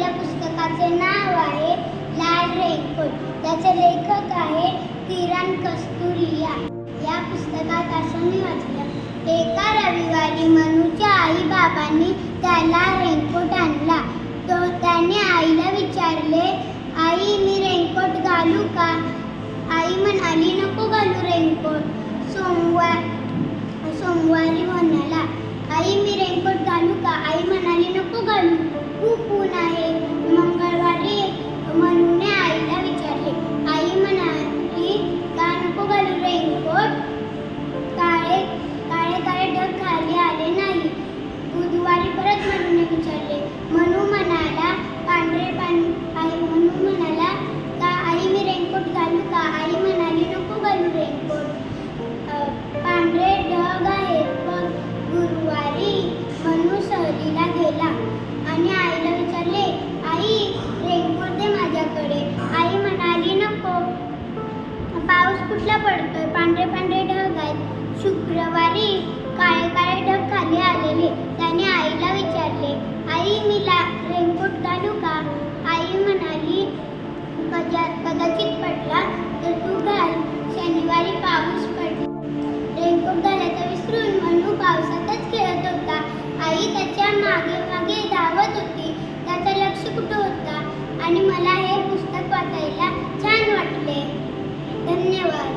पुस्तकाचे नाव आहे लाल रेनकोट. त्याचे लेखक आहे किरण कस्तुरिया. या पुस्तकात असं मी वाचलं एका रविवारी मनूच्या आई बाबांनी त्याला रेनकोट आणला. तो त्याने आईला विचारले आई मी रेनकोट घालू का? आई म्हणाली नको घालू रेनकोट. सोमवार सोमवारी म्हणाला आई मी रेनकोट घालू का? आई म्हणाली नको घालू. खूप ऊन आहे. मंगळवारी म्हणून कदाचित पडला तर तू घाल शनिवारी पाऊस पडला. रेनकोट घालायचा विसरून मनू पावसातच खेळत होता. आई त्याच्यामागे मागे धावत होती. त्याचं लक्ष कुठं होता? आणि मला हे पुस्तक वाचायला छान वाटले. धन्यवाद.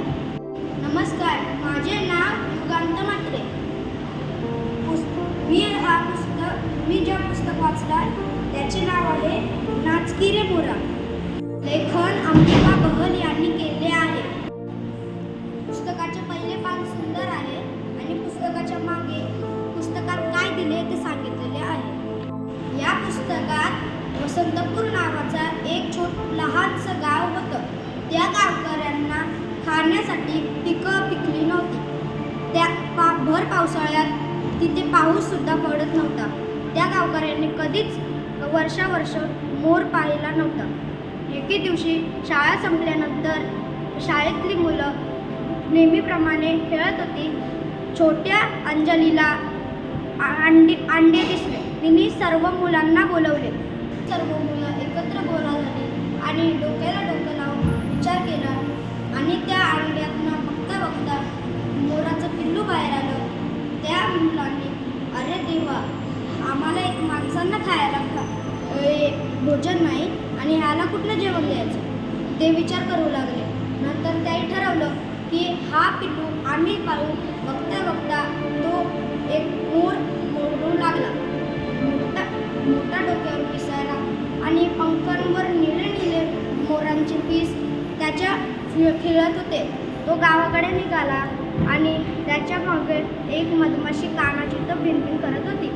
नमस्कार. माझे नाव युगांत म्हात्रे. मी हा पुस्तक मी जे पुस्तक वाचला त्याचे नाव आहे नाचकी रे मोरा लेखन अंबिका बहल यांनी केले आहे. पुस्तकाचे पहिले पान सुंदर आहे आणि पुस्तकाच्या मागे पुस्तकात काय दिले ते सांगितलेले आहे. या पुस्तकात वसंतपूर नावाचा एक छोट लहानसं गाव होतं. त्या गावकऱ्यांना खाण्यासाठी पिकं पिकली नव्हती. त्या पा भर पावसाळ्यात तिथे पाऊस सुद्धा पडत नव्हता. त्या गावकऱ्यांनी कधीच वर्षावर्ष मोर पाहिला नव्हता. एके दिवशी शाळा संपल्यानंतर शाळेतली मुलं नेहमीप्रमाणे खेळत होती. छोट्या अंजलीला अंडी अंडे दिसले. तिने सर्व मुलांना बोलवले. सर्व मुलं एकत्र गोळा झाली आणि डोक्याला डोकं लावून विचार केला. आणि त्या अंड्यातनं बघता बघता मोराचं पिल्लू बाहेर आलं. त्या मुलांनी अरे देवा आम्हाला एक माणसांना खायला ए, भोजन नाही. आणि ह्याला कुठलं जेवण द्यायचं? ते विचार करू लागले. नंतर त्याही ठरवलं की हा पिल्लू आम्ही पाळू बघता बघता तो एक मोर मोडू लागला. मोठा मोठा डोक्यावर पिसायला आणि पंखांवर निळे निळे मोरांचे पीस त्याच्या फि- होते. तो गावाकडे निघाला आणि त्याच्यामागे एक मधमाशी कानाची तर भिनभिन करत होती.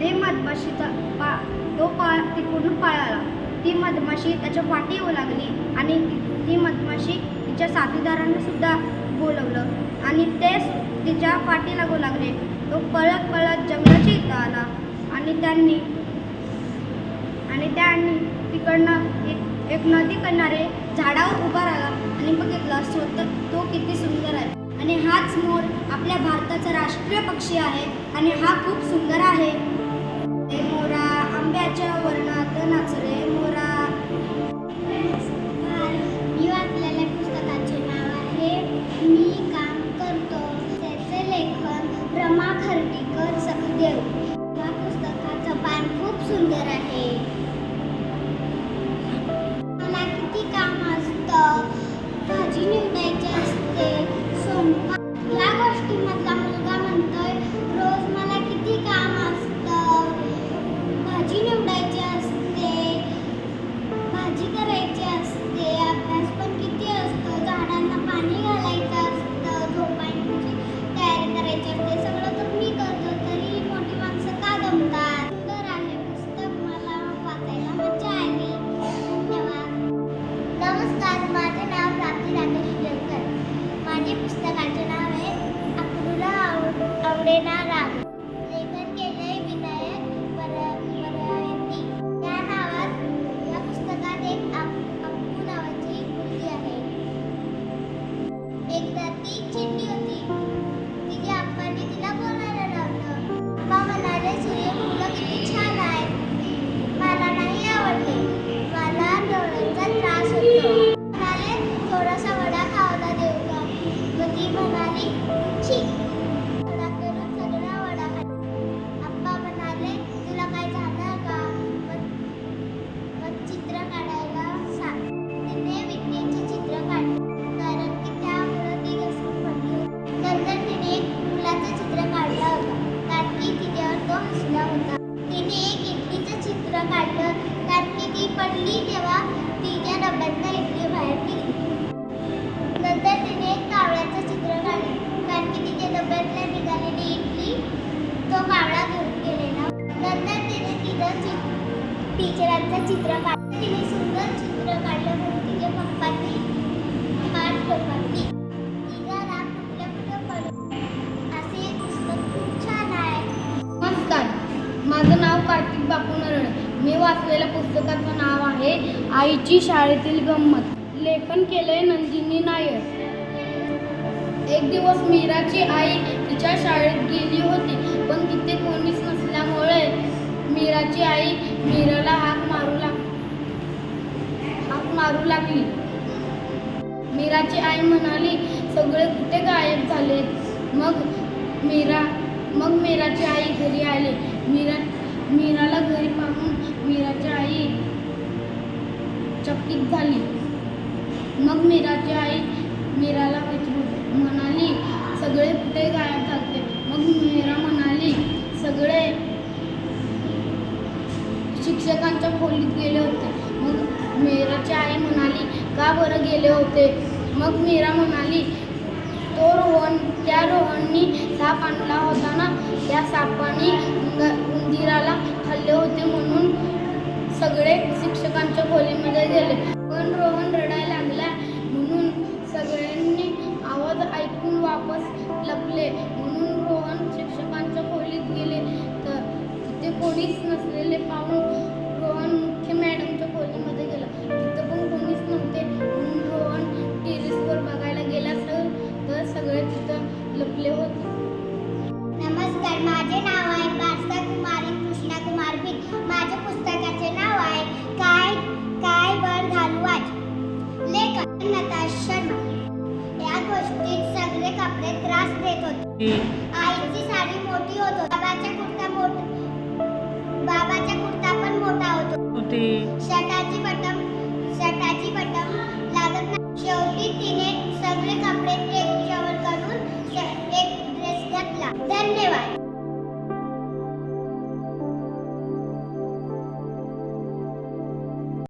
ते मधमाशीचा पा तो पा तिकडून पळाला. ती मधमाशी त्याच्या पाठी येऊ लागली आणि ती- मधमाशी तिच्या साथीदारांनीसुद्धा बोलवलं. आणि ते तिच्या पाठी लागू लागले. तो पळत पळत जंगलाच्या इथं आला. आणि त्यांनी आणि त्यांनी तिकडनं एक एक नदी किनारे झाडावर उभा राहिला आणि बघितलं स्वतः तो किती सुंदर आहे. आणि हाच मोर आपल्या भारताचा राष्ट्रीय पक्षी आहे. आणि हा खूप सुंदर आहे. हसला होता तिने एक इडलीचं चित्र काढलं. त्यात मी ती पडली तेव्हा तिच्या डब्यातनं इडली बाहेर निघली नंतर तिने एक कावळ्याचं चित्र काढलं. कारण की तिच्या डब्यातल्या निघालेली इडली तो कावळा घेऊन गेलेला. नंतर तिने तिथं चि टीचरांचं चित्र काढलं. तिने सुंदर चित्र काढलं म्हणून तिच्या पप्पांनी मार ठोकाली वाचलेल्या पुस्तकाचं नाव आहे आईची शाळेतील गंमत. लेखन केले नंदिनी नायर. एक दिवस मीराची आई तिच्या शाळेत गेली होती पण तिथे कोणीच नसल्यामुळे मीराची आई मीराला हाक मारू लाग हाक मारू लागली. मीराची आई म्हणाली सगळे कुठे गायब झाले? मग मीरा मग मीराची आई घरी आली. मीरा मीराला घरी पाहून मीराची आई चकित झाली. मग मीराची आई मीराला विचारू म्हणाली सगळे कुठे गायब झाले मग मीरा म्हणाली सगळे शिक्षकांच्या खोलीत गेले होते. मग मीराची आई म्हणाली का बरं गेले होते? मग मीरा म्हणाली तो रोहन त्या रोहननी साप आणला होता ना? त्या सापाने उंदिराला खाल्ले होते म्हणून सगळे शिक्षकांच्या खोलीमध्ये गेले. पण रोहन रडायला लागला. म्हणून सगळ्यांनी आवाज ऐकून वापस लपले. म्हणून रोहन शिक्षकांच्या खोलीत गेले. तर तिथे कोणीच